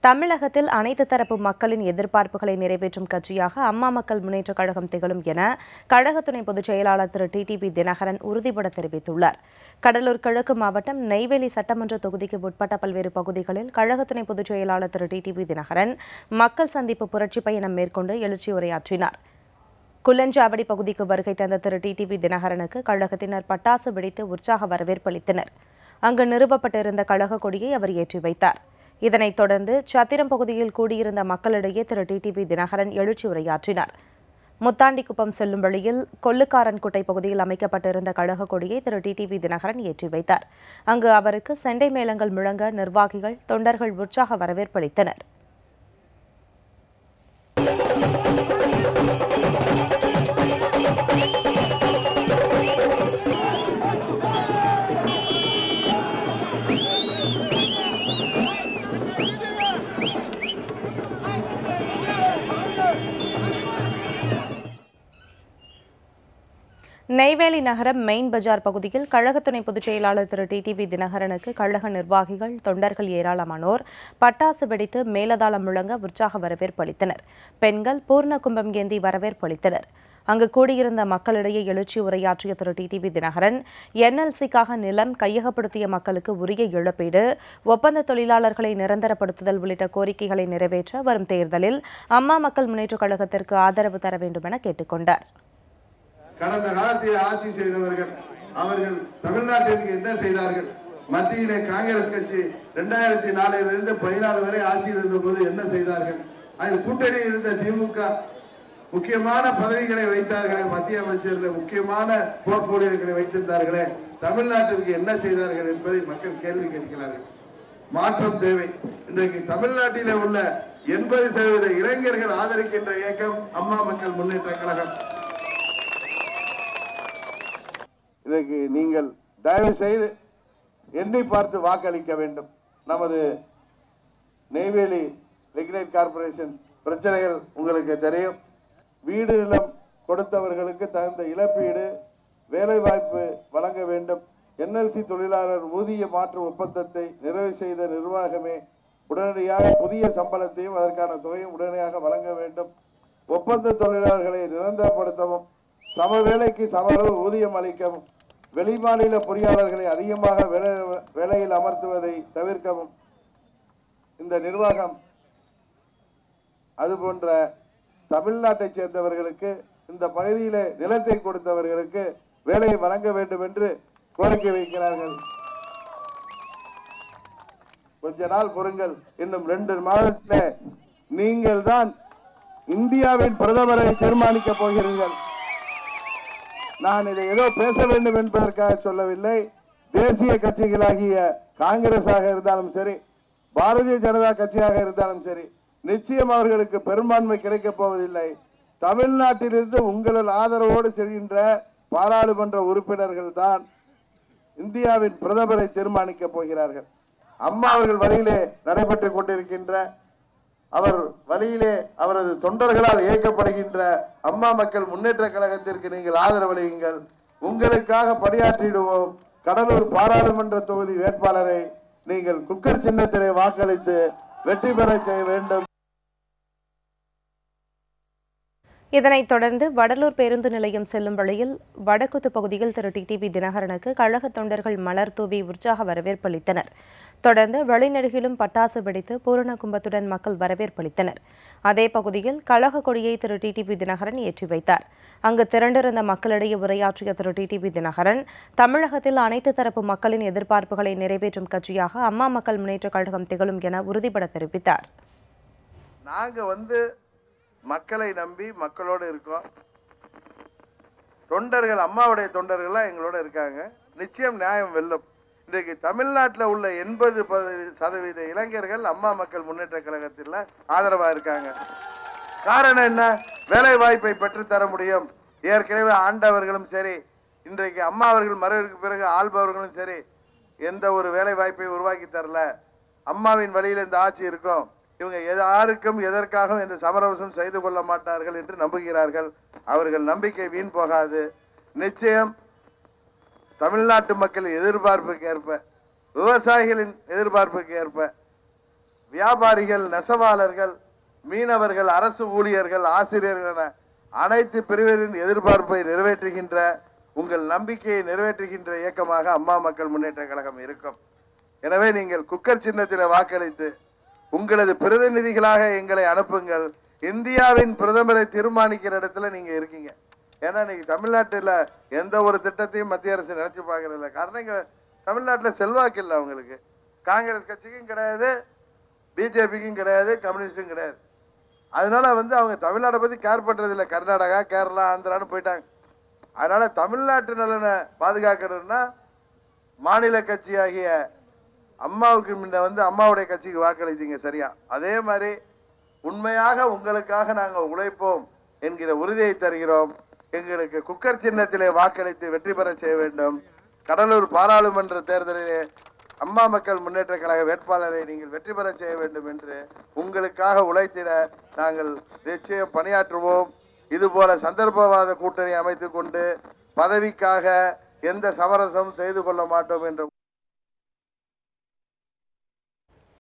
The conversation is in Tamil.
தமிழகத்தில் அனைத்து தரப்பு மக்களின் எதிர்பார்ப்புகளை நிறைவேற்றும் கட்சியாக அம்மா மக்கள் முன்னேற்றக் கழகம் திகழும் என கழக துணை பொதுச் செயலாளர் திரு டிடிபி தினகரன் உறுதிபட தெரிவித்துள்ளார். கடலூர் கிழக்கு மாவட்டம் நெய்வேலி சட்டமன்ற தொகுதிக்கு உட்பட்ட பல்வேறு பகுதிகளில் கழக துணை பொதுச் செயலாளர் திரு டிடிபி தினகரன் மக்கள் சந்திப்பு புரட்சி பயணம் மேற்கொண்டு எழுச்சி உரையாற்றினார். குள்ளஞ்சாவடி பகுதிக்கு வருகை தந்த திரு டிடிபி தினகரனுக்கு கழகத்தினர் பட்டாசு வெடித்து உற்சாக வரவேற்பு அளித்தனர். அங்கு நிறுவப்பட்டிருந்த கழக கொடியை அவர் ஏற்றி வைத்தார். இதனைத் தொடர்ந்து சத்திரம் பகுதியில் கூடியிருந்த மக்களிடையே திரு. டிடிவி தினகரன் எழுச்சி உரையாற்றினார். முத்தாண்டிக்குப்பம் செல்லும் வழியில் கொள்ளுக்காரன்குட்டை பகுதியில் அமைக்கப்பட்டிருந்த கழக கொடியை திரு. டிடிவி தினகரன் ஏற்றி வைத்தார். அங்கு அவருக்கு செண்டை மேளங்கள் முழங்க நிர்வாகிகள் தொண்டர்கள் உற்சாக வரவேற்பு நெய்வேலி நகரம் மெயின் பஜார் பகுதியில் கழக துணை பொதுச் செயலாளர் திரு டிடிவி தினகரனுக்கு கழக நிர்வாகிகள் தொண்டர்கள் ஏராளமானோர் பட்டாசு வெடித்து மேலதாளம் முழங்க உற்சாக வரவேற்பு அளித்தனர். பெண்கள் பூர்ண கும்பம் ஏந்தி வரவேற்பு அளித்தனர். அங்கு கூடியிருந்த மக்களிடையே எழுச்சி உரையாற்றிய திரு டிடிவி தினகரன் என்எல்சிக்காக நிலம் கையகப்படுத்திய மக்களுக்கு உரிய இழப்பீடு ஒப்பந்த தொழிலாளர்களை நிரந்தரப்படுத்துதல் உள்ளிட்ட கோரிக்கைகளை நிறைவேற்ற வரும் தேர்தலில் அம்மா மக்கள் முன்னேற்றக் கழகத்திற்கு ஆதரவு தர வேண்டும் என கேட்டுக்கொண்டார் கடந்த காலத்தில் ஆட்சி செய்தவர்கள் அவர்கள் தமிழ்நாட்டிற்கு என்ன செய்தார்கள்? மத்தியிலே காங்கிரஸ் கட்சி இரண்டாயிரத்தி நாலிலிருந்து பதினாறு வரை ஆட்சியில் இருந்தபோது என்ன செய்தார்கள்? அதில் கூட்டணி இருந்த திமுக முக்கியமான பதவிகளை வைத்தார்களே மத்திய அமைச்சர்கள் முக்கியமான போர்ட்போலியோக்களை வைத்திருந்தார்களே தமிழ்நாட்டிற்கு என்ன செய்தார்கள் என்பதை மக்கள் கேள்வி கேட்கிறார்கள். மாற்றம் தேவை. இன்றைக்கு தமிழ்நாட்டிலே உள்ள எண்பது சதவீத இளைஞர்கள் ஆதரிக்கின்ற இயக்கம் அம்மா மக்கள் முன்னேற்ற கழகம். இதற்கு நீங்கள் தயவு செய்து எண்ணி பார்த்து வாக்களிக்க வேண்டும். நமது நெய்வேலி ரெகுலேட் கார்பரேஷன் பிரச்சனைகள் உங்களுக்கு தெரியும். வீடு நிலம் கொடுத்தவர்களுக்கு தகுந்த இழப்பீடு வேலைவாய்ப்பு வழங்க வேண்டும். என்எல்சி தொழிலாளர் ஊதிய மாற்று ஒப்பந்தத்தை நிறைவு செய்த நிர்வாகமே உடனடியாக புதிய சம்பளத்தையும் அதற்கான தொகையும் உடனடியாக வழங்க வேண்டும். ஒப்பந்த தொழிலாளர்களை நிரந்தரப்படுத்தவும் சம வேலைக்கு சம அளவு ஊதியம் அளிக்கவும் வெளிமாநில பொறியாளர்களை அதிகமாக வேலை வேலையில் அமர்த்துவதை தவிர்க்கவும். இந்த நிர்வாகம் அதுபோன்ற தமிழ்நாட்டைச் சேர்ந்தவர்களுக்கு இந்த பகுதியில் நிலத்தை கொடுத்தவர்களுக்கு வேலையை வழங்க வேண்டும் என்று கோரிக்கை வைக்கிறார்கள். கொஞ்ச நாள் பொறுங்கள். இன்னும் ரெண்டு மாதத்தில் நீங்கள் தான் இந்தியாவின் பிரதமரை தீர்மானிக்க போகிறீர்கள். நான் இதை ஏதோ பேச வேண்டும் என்பதற்காக சொல்லவில்லை. தேசிய கட்சிகளாகிய காங்கிரஸாக இருந்தாலும் சரி பாரதிய ஜனதா கட்சியாக இருந்தாலும் சரி நிச்சயம் அவர்களுக்கு பெரும்பான்மை கிடைக்கப் போவதில்லை. தமிழ்நாட்டிலிருந்து உங்களது ஆதரவோடு செல்கின்ற பாராளுமன்ற உறுப்பினர்கள் தான் இந்தியாவின் பிரதமரை தீர்மானிக்கப் போகிறார்கள். அம்மா அவர்கள் வழியிலே நடைபெற்றுக் கொண்டிருக்கின்ற அவர் வழியிலே அவரது தொண்டர்களால் இயக்கப்படுகின்ற அம்மா மக்கள் முன்னேற்ற கழகத்திற்கு நீங்கள் ஆதரவளியுங்கள் உங்களுக்காக பணியாற்றிடுவோம். கடலூர் பாராளுமன்ற தொகுதி வேட்பாளரை நீங்கள் குக்கர் சின்னத்திலே வாக்களித்து வெற்றி பெற செய்ய வேண்டும். இதனைத் தொடர்ந்து வடலூர் பேருந்து நிலையம் செல்லும் வழியில் வடக்குத்து பகுதியில் திரு. டிடிவி தினகரனுக்கு கழக தொண்டர்கள் மலர் தூவி உற்சாக வரவேற்பு அளித்தனர். தொடர்ந்து வழிநெடுகிலும் பட்டாசு வெடித்து பூரண கும்பத்துடன் மக்கள் வரவேற்பளித்தனர் அதே பகுதியில் கழக கொடியை திரு. டிடிவி தினகரன் ஏற்றி வைத்தார். அங்கு திரண்டிருந்த மக்களிடையே உரையாற்றிய திரு. டிடிவி தினகரன் தமிழகத்தில் அனைத்து தரப்பு மக்களின் எதிர்பார்ப்புகளை நிறைவேற்றும் கட்சியாக அம்மா மக்கள் முன்னேற்ற கழகம் திகழும் என உறுதிபட தெரிவித்தார். நாங்க வந்து மக்களை நம்பி மக்களோடு இருக்கோம். தொண்டர்கள் அம்மாவுடைய தொண்டர்கள்லாம் எங்களோட இருக்காங்க. நிச்சயம் நியாயம் வெல்லும். இன்றைக்கு தமிழ்நாட்டில் உள்ள எண்பது சதவீத இளைஞர்கள் அம்மா மக்கள் முன்னேற்ற கழகத்தில் ஆதரவாக இருக்காங்க. காரணம் என்ன? வேலை வாய்ப்பை பெற்றுத்தர முடியும். ஏற்கனவே ஆண்டவர்களும் சரி இன்றைக்கு அம்மா அவர்கள் மறைவிற்கு பிறகு ஆள்பவர்களும் சரி எந்த ஒரு வேலை வாய்ப்பை உருவாக்கி தரல. அம்மாவின் வழியில் இந்த ஆட்சி இருக்கும். இவங்க யாருக்கும் எதற்காகவும் இந்த சமரசம் செய்து கொள்ள மாட்டார்கள் என்று நம்புகிறார்கள். அவர்கள் நம்பிக்கை வீண் போகாது. நிச்சயம் தமிழ்நாட்டு மக்களின் எதிர்பார்ப்புக்கு ஏற்ப விவசாயிகளின் எதிர்பார்ப்புக்கு ஏற்ப வியாபாரிகள் நெசவாளர்கள் மீனவர்கள் அரசு ஊழியர்கள் ஆசிரியர்கள் என அனைத்து பிரிவரின் எதிர்பார்ப்பை நிறைவேற்றுகின்ற உங்கள் நம்பிக்கையை நிறைவேற்றுகின்ற இயக்கமாக அம்மா மக்கள் முன்னேற்ற கழகம் இருக்கும். எனவே நீங்கள் குக்கர் சின்னத்தில் வாக்களித்து உங்களது பிரதிநிதிகளாக எங்களை அனுப்புங்கள். இந்தியாவின் பிரதமரை தீர்மானிக்கிற இடத்துல நீங்க இருக்கீங்க. ஏன்னா இன்னைக்கு தமிழ்நாட்டுல எந்த ஒரு திட்டத்தையும் மத்திய அரசு நினைச்சு பார்க்கறதில்ல. காரணம் இங்க தமிழ்நாட்டுல செல்வாக்கு இல்லை அவங்களுக்கு. காங்கிரஸ் கட்சிக்கும் கிடையாது பிஜேபிக்கும் கிடையாது கம்யூனிஸ்டும் கிடையாது. அதனால வந்து அவங்க தமிழ்நாட்டை பத்தி கேர் பண்றது இல்லை. கர்நாடகா கேரளா ஆந்திரான்னு போயிட்டாங்க. அதனால தமிழ்நாட்டு நலனை பாதுகாக்கணும்னா மாநில கட்சியாகிய அம்மாவுக்கு முன்ன வந்து அம்மாவுடைய கட்சிக்கு வாக்களித்தீங்க சரியா? அதே மாதிரி உண்மையாக உங்களுக்காக நாங்கள் உழைப்போம் என்கிற உறுதியை தருகிறோம். எங்களுக்கு குக்கர் சின்னத்திலே வாக்களித்து வெற்றி பெற செய்ய வேண்டும். கடலூர் பாராளுமன்ற தேர்தலிலே அம்மா மக்கள் முன்னேற்ற கழக வேட்பாளரை நீங்கள் வெற்றி பெற செய்ய வேண்டும் என்று உங்களுக்காக உழைத்திட நாங்கள் நிச்சயம் பணியாற்றுவோம். இதுபோல சந்தர்ப்பவாத கூட்டணி அமைத்துக் கொண்டு பதவிக்காக எந்த சமரசம் செய்து கொள்ள மாட்டோம் என்ற